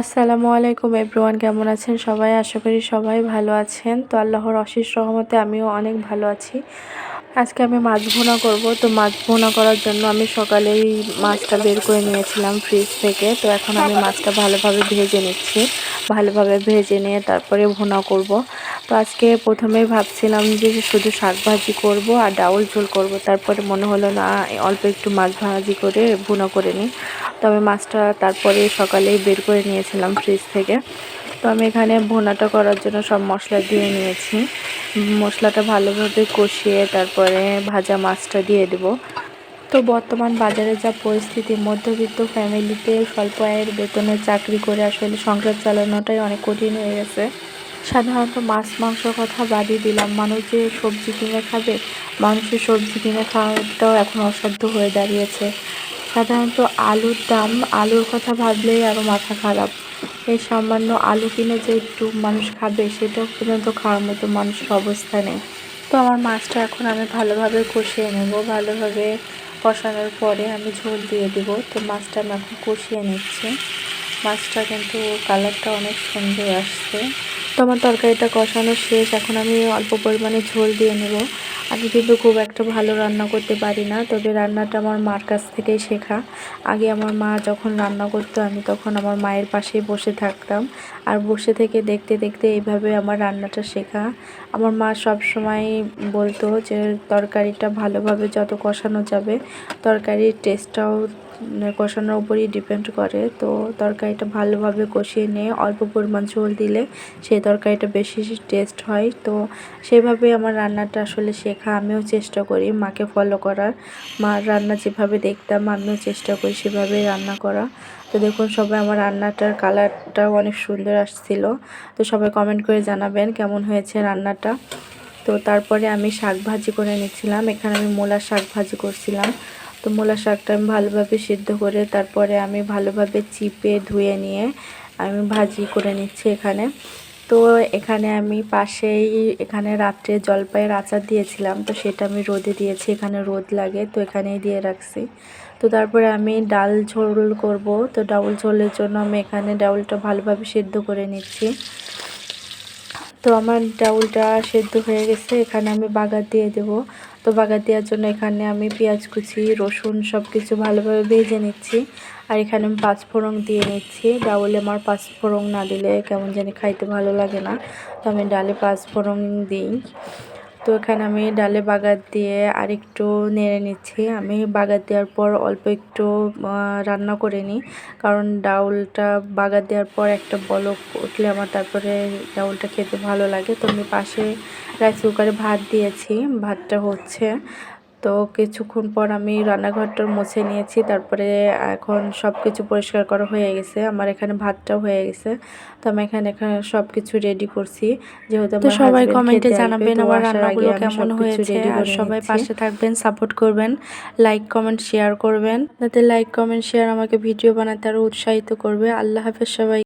আসসালামু আলাইকুম এভরিওয়ান কেমন আছেন সবাই? আশা করি সবাই ভালো আছেন। তো আল্লাহর অশেষ রহমতে আমিও অনেক ভালো আছি। আজকে আমি মাছ ভোনা করব। তো মাছ ভোনা করার জন্য আমি সকালেই মাছটা বের করে নিয়েছিলাম ফ্রিজ থেকে। তো এখন আমি মাছটা ভালোভাবে ভেজে নিচ্ছি। ভালোভাবে ভেজে নিয়ে তারপরে ভোনা করব। তো আজকে প্রথমে ভাবছিলাম যে শুধু শাক ভাজি করব আর ডাউল ঝোল করব। তারপরে মনে হলো না, অল্প একটু মাছ ভাজি করে ভুনা করে নিই। তো আমি মাছটা তারপরে সকালেই বের করে নিয়েছিলাম ফ্রিজ থেকে। তো আমি এখানে ভুনাটা করার জন্য সব মশলা দিয়ে নিয়েছি। মশলাটা ভালোভাবে কষিয়ে তারপরে ভাজা মাছটা দিয়ে দেবো। তো বর্তমান বাজারে যা পরিস্থিতি, মধ্যবিত্ত ফ্যামিলিতে স্বল্প আয়ের বেতনে চাকরি করে আসলে সংসার চালানোটাই অনেক কঠিন হয়ে গেছে। সাধারণত মাছ মাংসর কথা বাদই দিলাম। মানুষ যে সবজি কিনে খাবে, মানুষের সবজি কিনে খাওয়াটাও এখন অসাধ্য হয়ে দাঁড়িয়েছে। সাধারণত আলুর দাম, আলুর কথা ভাবলেই আরও মাথা খারাপ। এই সামান্য আলু কিনে যে একটু মানুষ খাবে, সেটাও পর্যন্ত খাওয়ার মতো মানুষের অবস্থা নেই। তো আমার মাছটা এখন আমি ভালোভাবে কষিয়ে নেব। ভালোভাবে কষানোর পরে আমি ঝোল দিয়ে দেব। তো মাছটা আমি এখন কষিয়ে নিচ্ছি। মাছটা কিন্তু কালারটা অনেক সুন্দর আসছে। তো আমার তরকারিটা কষানো শেষ। এখন আমি অল্প পরিমাণে ঝোল দিয়ে নেব। আমি কিন্তু খুব একটা ভালো রান্না করতে পারি না। তবে রান্নাটা আমার মার কাছ থেকেই শেখা। আগে আমার মা যখন রান্না করতো, আমি তখন আমার মায়ের পাশেই বসে থাকতাম। আর বসে থেকে দেখতে দেখতে এইভাবে আমার রান্নাটা শেখা। আমার মা সব সময় বলতো যে, তরকারিটা ভালোভাবে যত কষানো যাবে, তরকারির টেস্টটাও কষানোর উপরই ডিপেন্ড করে। তো তরকারিটা ভালোভাবে কষিয়ে নিয়ে অল্প পরিমাণ ঝোল দিলে সেই তরকারিটা বেশি টেস্ট হয়। তো সেভাবে আমার রান্নাটা আসলে শেখা। আমিও চেষ্টা করি মাকে ফলো করার। মার রান্না যেভাবে দেখতাম, আমিও চেষ্টা করি সেভাবে রান্না করা। তো দেখুন, সবাই আমার রান্নাটার কালারটাও অনেক সুন্দর আসছিল। তো সবাই কমেন্ট করে জানাবেন কেমন হয়েছে রান্নাটা। তো তারপরে আমি শাক ভাজি করে নিচ্ছিলাম। এখানে আমি মূলার শাক ভাজি করছিলাম। তো মূলা শাকটা আমি ভালোভাবে সিদ্ধ করে তারপরে আমি ভালোভাবে চিপে ধুয়ে নিয়ে আমি ভাজি করে নিচ্ছি এখানে। তো এখানে আমি পাশেই, এখানে রাত্রে জলপাইয়ের আচার দিয়েছিলাম, তো সেটা আমি রোদে দিয়েছি, এখানে রোদ লাগে, তো এখানেই দিয়ে রাখছি। তো তারপরে আমি ডাল ঝোল করব, তো ডাউল ঝোলের জন্য আমি এখানে ডাউলটা ভালোভাবে সেদ্ধ করে নিচ্ছি। তো আমার ডাউলটা সেদ্ধ হয়ে গেছে, এখানে আমি বাগার দিয়ে দেব। তো বাগার দেওয়ার জন্য এখানে আমি পেঁয়াজ কুচি, রসুন সব কিছু ভালোভাবে ভেজে নিচ্ছি। আর এখানে আমি পাঁচফোড়ন দিয়ে নিচ্ছি। ডাউলে আমার পাঁচফোড়ন না দিলে কেমন জানি খাইতে ভালো লাগে না। তো আমি ডালে পাঁচফোড়ন দিই। তো এখানে আমি ডালে বাগাত দিয়ে আরেকটু নেড়ে নিচ্ছি। আমি বাগাত দেওয়ার পর অল্প একটু রান্না করে নিই। কারণ ডাউলটা বাগাত দেওয়ার পর একটা বলক উঠলে আমার তারপরে ডাউলটা খেতে ভালো লাগে। তো আমি পাশে রাইস কুকারে ভাত দিয়েছি। ভাতটা হচ্ছে তো কিছুক্ষণ পর আমি রান্নাঘরটা মুছে নিয়েছি। তারপরে এখন সব কিছু পরিষ্কার করা হয়ে গেছে। আমার এখানে ভাতটাও হয়ে গেছে। তো আমি এখানে এখানে সব কিছু রেডি করছি। যেহেতু তো সবাই কমেন্টে জানাবেন আমার রান্নাগুলো কেমন হয়েছে আর সবাই পাশে থাকবেন সাপোর্ট করবেন লাইক কমেন্ট শেয়ার করবেন। যাতে লাইক কমেন্ট শেয়ার আমাকে ভিডিও বানাতে আরও উৎসাহিত করবে। আল্লাহ হাফেজ সবাই।